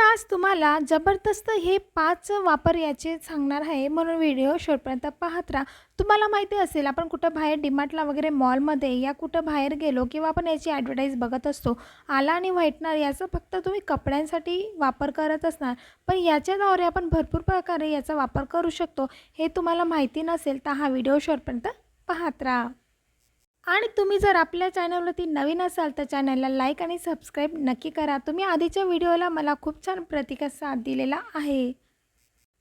आज तुम्हाला जबरदस्त हे पाच वापर याचे सांगणार आहे. म्हणून व्हिडिओ शेवटपर्यंत पाहत राहा. तुम्हाला माहिती असेल आपण कुठं बाहेर डिमार्टला वगैरे मॉलमध्ये या कुठं बाहेर गेलो किंवा आपण याची ॲडव्हर्टाईज बघत असतो आला आणि व्हाईटनर याचा फक्त तुम्ही कपड्यांसाठी वापर करत असणार. पण याच्याद्वारे आपण भरपूर प्रकारे याचा वापर करू शकतो हे तुम्हाला माहिती नसेल तर हा व्हिडिओ शेवटपर्यंत पाहत राहा. आणि तुम्ही जर आपल्या चॅनलवरती नवीन असाल तर चॅनलला लाईक आणि सबस्क्राईब नक्की करा. तुम्ही आधीच्या व्हिडिओला मला खूप छान प्रतिसाद दिलेला आहे.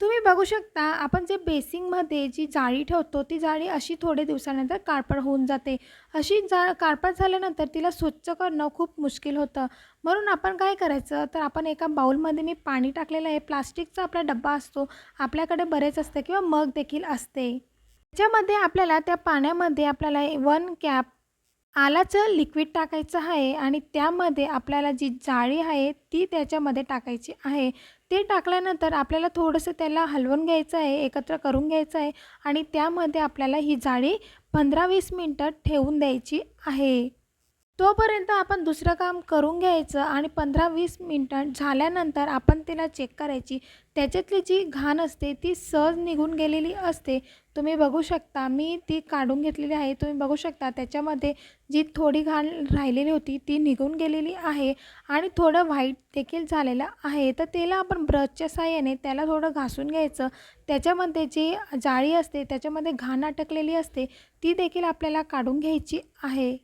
तुम्ही बघू शकता आपण जे बेसिंगमध्ये जी जाळी ठेवतो ती जाळी अशी थोडे दिवसानंतर काळपड होऊन जाते. अशी जा काळपड झाल्यानंतर तिला स्वच्छ करणं खूप मुश्किल होतं. म्हणून आपण काय करायचं तर आपण एका बाऊलमध्ये मी पाणी टाकलेलं आहे. प्लास्टिकचा आपला डब्बा असतो आपल्याकडे बरेच असते किंवा मग देखील असते. त्याच्यामध्ये आपल्याला त्या पाण्यामध्ये आपल्याला वन कॅप आलाचं लिक्विड टाकायचं आहे आणि त्यामध्ये आपल्याला जी जाळी आहे ती त्याच्यामध्ये टाकायची आहे. ते टाकल्यानंतर आपल्याला थोडंसं त्याला हलवून घ्यायचं आहे एकत्र करून घ्यायचं आहे आणि त्यामध्ये आपल्याला ही जाळी पंधरा वीस मिनटं ठेवून द्यायची आहे. तोपर्यंत आपण दुसरं काम करून घ्यायचं आणि पंधरा वीस मिनटं झाल्यानंतर आपण तिला चेक करायची. त्याच्यातली जी घाण असते ती सहज निघून गेलेली असते. तुम्ही बघू शकता मी ती काढून घेतलेली आहे. तुम्ही बघू शकता त्याच्यामध्ये जी थोडी घाण राहिलेली होती ती निघून गेलेली आहे आणि थोडं व्हाईट देखील झालेलं आहे. तर त्याला आपण ब्रशच्या साह्याने त्याला थोडं घासून घ्यायचं. त्याच्यामध्ये जी जाळी असते त्याच्यामध्ये घाण अटकलेली असते ती देखील आपल्याला काढून घ्यायची आहे.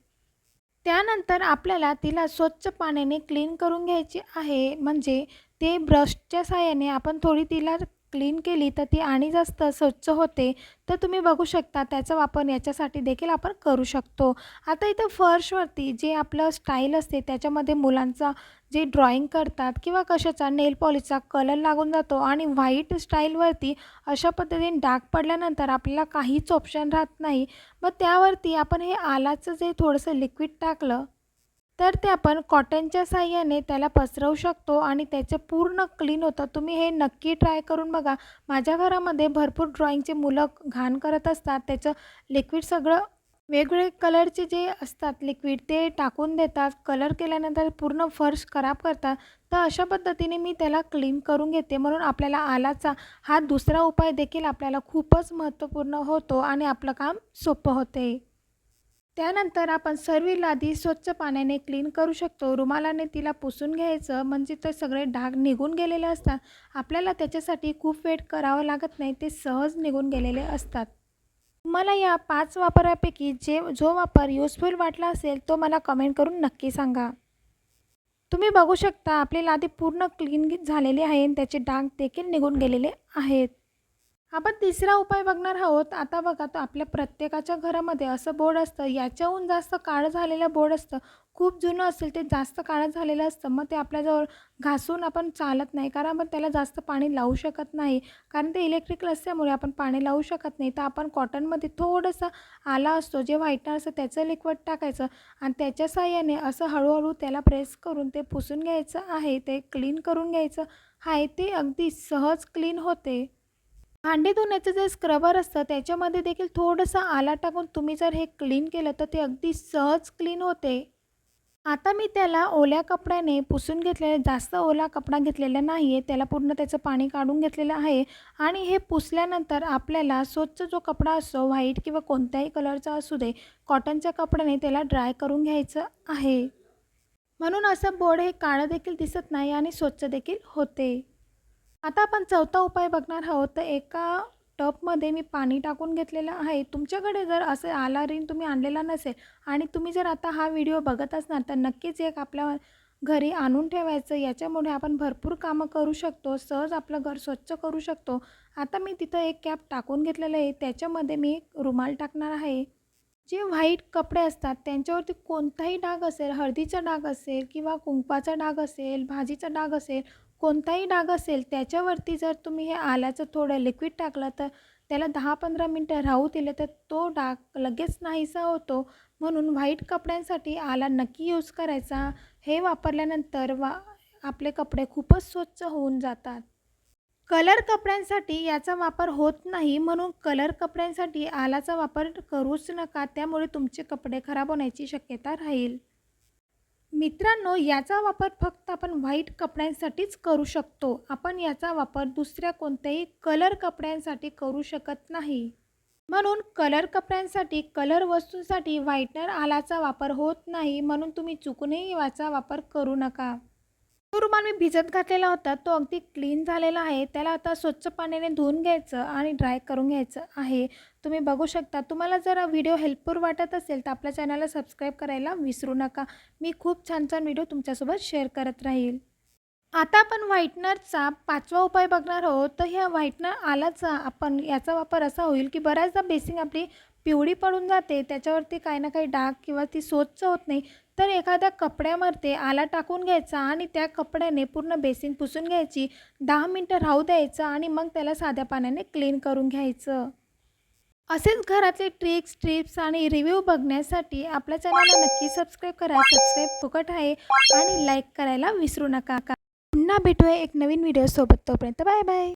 त्यानंतर आपल्याला तिला स्वच्छ पाण्याने क्लीन करून घ्यायची आहे. म्हणजे ते ब्रशच्या साहाय्याने आपण थोडी तिला क्लीन केली तर ती आणि जास्त स्वच्छ होते तर तुम्ही बघू शकता त्याचा वापर याच्यासाठी देखील आपण करू शकतो. आता इथं फर्शवरती जे आपलं स्टाईल असते त्याच्यामध्ये मुलांचा जे ड्रॉइंग करतात किंवा कशाचा नेल पॉलिशचा कलर लागून जातो आणि व्हाईट स्टाईलवरती अशा पद्धतीने डाग पडल्यानंतर आपल्याला काहीच ऑप्शन राहत नाही. मग त्यावरती आपण हे आलाचं जे थोडंसं लिक्विड टाकलं तर ते आपण कॉटनच्या साह्याने त्याला पसरवू शकतो आणि त्याचं पूर्ण क्लीन होतं. तुम्ही हे नक्की ट्राय करून बघा. माझ्या घरामध्ये भरपूर ड्रॉईंगचे मुलं घाण करत असतात. त्याचं लिक्विड सगळं वेगवेगळे कलरचे जे असतात लिक्विड ते टाकून देतात. कलर केल्यानंतर पूर्ण फर्श खराब करतात. तर अशा पद्धतीने मी त्याला क्लीन करून घेते. म्हणून आपल्याला आलाचा हा दुसरा उपाय देखील आपल्याला खूपच महत्त्वपूर्ण होतो आणि आपलं काम सोपं होते. त्यानंतर आपण सर्व लादी स्वच्छ पाण्याने क्लीन करू शकतो. रुमालाने तिला पुसून घ्यायचं. म्हणजे ते सगळे डाग निघून गेलेले असतात. आपल्याला त्याच्यासाठी खूप वेट करावं लागत नाही. ते सहज निघून गेलेले असतात. मला या पाच वापरापैकी जे जो वापर युजफुल वाटला असेल तो मला कमेंट करून नक्की सांगा. तुम्ही बघू शकता आपली लादी पूर्ण क्लीन झालेली आहे आणि त्याचे डाग देखील निघून गेलेले आहेत. आपण तिसरा उपाय बघणार आहोत. आता बघा तर आपल्या प्रत्येकाच्या घरामध्ये असं बोर्ड असतं याच्याहून जास्त काळं झालेलं बोर्ड असतं. खूप जुनं असेल ते जास्त काळं झालेलं असतं. मग ते आपल्याजवळ घासून आपण चालत नाही. कारण आपण त्याला जास्त पाणी लावू शकत नाही. कारण ते इलेक्ट्रिकल असल्यामुळे आपण पाणी लावू शकत नाही. तर आपण कॉटनमध्ये थोडंसं आला असतो जे व्हाईटनर असतं त्याचं लिक्विड टाकायचं आणि त्याच्या साह्याने असं हळूहळू त्याला प्रेस करून ते पुसून घ्यायचं आहे. ते क्लीन करून घ्यायचं आहे. ते अगदी सहज क्लीन होते. भांडी धुण्याचं जे स्क्रबर असतं त्याच्यामध्ये देखील थोडंसं आला टाकून तुम्ही जर हे क्लीन केलं तर ते अगदी सहज क्लीन होते. आता मी त्याला ओल्या कपड्याने पुसून घेतलेले जास्त ओला कपडा घेतलेला नाही आहे त्याला पूर्ण त्याचं पाणी काढून घेतलेलं आहे आणि हे पुसल्यानंतर आपल्याला स्वच्छ जो कपडा असतो व्हाईट किंवा कोणत्याही कलरचा असू दे कॉटनच्या कपड्याने त्याला ड्राय करून घ्यायचं आहे. म्हणून असं बोर्ड हे काळं देखील दिसत नाही आणि स्वच्छ देखील होते. आता आपण चौथा उपाय बघणार आहोत. तर एका टपमध्ये मी पाणी टाकून घेतलेलं आहे. तुमच्याकडे जर असं आला रिन तुम्ही आणलेला नसेल आणि तुम्ही जर आता हा व्हिडिओ बघत असणार तर नक्कीच एक आपल्या घरी आणून ठेवायचं. याच्यामुळे आपण भरपूर कामं करू शकतो. सहज आपलं घर स्वच्छ करू शकतो. आता मी तिथं एक कॅप टाकून घेतलेलं आहे. त्याच्यामध्ये मी एक रुमाल टाकणार आहे. जे व्हाईट कपडे असतात त्यांच्यावरती कोणताही डाग असेल हळदीचा डाग असेल किंवा कुंकवाचा डाग असेल भाजीचा डाग असेल कोणताही डाग असेल त्याच्यावरती जर तुम्ही हे आल्याचं थोडं लिक्विड टाकलं तर त्याला दहा पंधरा मिनटं राहू दिले तर तो डाग लगेच नाहीसा होतो. म्हणून व्हाईट कपड्यांसाठी आला नक्की यूज करायचा. हे वापरल्यानंतर वा आपले कपडे खूपच स्वच्छ होऊन जातात. कलर कपड्यांसाठी याचा वापर होत नाही. म्हणून कलर कपड्यांसाठी आलाचा वापर करूच नका. त्यामुळे तुमचे कपडे खराब होण्याची शक्यता राहील. मित्रांनो याचा वापर फक्त आपण व्हाईट कपड्यांसाठीच करू शकतो. आपण याचा वापर दुसऱ्या कोणत्याही कलर कपड्यांसाठी करू शकत नाही. म्हणून कलर कपड्यांसाठी कलर वस्तूंसाठी व्हाईटनर आलाचा वापर होत नाही. म्हणून तुम्ही चुकूनही याचा वापर करू नका. तो रुमाल मी भिजत घातलेला होता. तो अगदी क्लीन झालेला आहे. त्याला आता स्वच्छ पाण्याने धुवून घ्यायचं आणि ड्राय करून घ्यायचं आहे. तुम्ही बघू शकता. तुम्हाला जर व्हिडिओ हेल्पफुल वाटत असेल तर आपल्या चॅनलला सबस्क्राईब करायला विसरू नका. मी खूप छान छान व्हिडिओ तुमच्यासोबत शेअर करत राहील. आता आपण व्हाईटनरचा पाचवा उपाय बघणार आहोत. तर ह्या व्हाईटनर आलाचा आपण. याचा वापर असा होईल की बऱ्याचदा बेसिंग आपली पिवळी पडून जाते त्याच्यावरती काही ना काही डाग किंवा ती स्वच्छ होत नाही. तर एखाद्या कपड्यामध्ये आला टाकून घ्यायचा आणि त्या कपड्याने पूर्ण बेसिन पुसून घ्यायची. दहा मिनटं राहू द्यायचं आणि मग त्याला साध्या पाण्याने क्लीन करून घ्यायचं. असेच घरातले ट्रिक्स ट्रिप्स आणि रिव्ह्यू बघण्यासाठी आपल्या चॅनलला नक्की सबस्क्राईब करा. सबस्क्राईब फुकट आहे आणि लाईक करायला विसरू नका. पुन्हा भेटूया एक नवीन व्हिडिओसोबत. तोपर्यंत बाय बाय.